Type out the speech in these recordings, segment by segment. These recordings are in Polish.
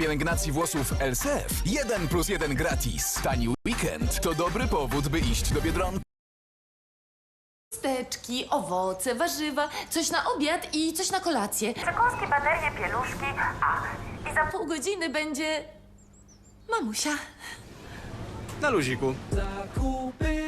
pielęgnacji włosów LSF 1 plus 1 gratis. Tani weekend to dobry powód, by iść do Biedronki. Steczki, owoce, warzywa, coś na obiad i coś na kolację. Przekąski, baterie, pieluszki, a i za Pół godziny będzie... Mamusia. Na luziku. Zakupy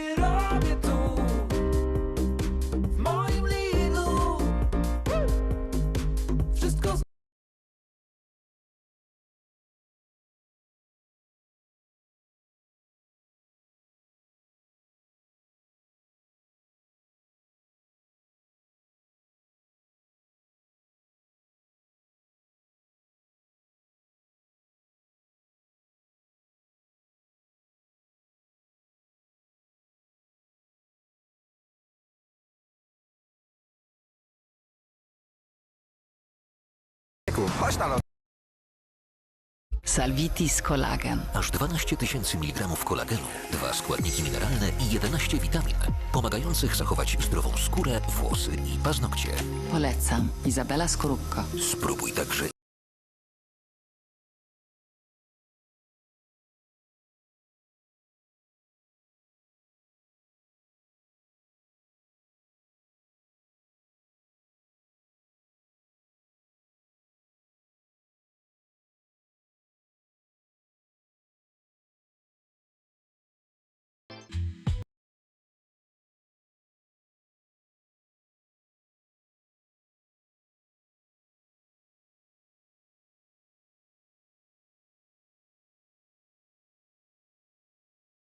Chodź na lot. Salvitis Collagen. Aż 12 tysięcy miligramów kolagenu, dwa składniki mineralne i 11 witamin, pomagających zachować zdrową skórę, włosy i paznokcie. Polecam. Izabela Skorupko. Spróbuj także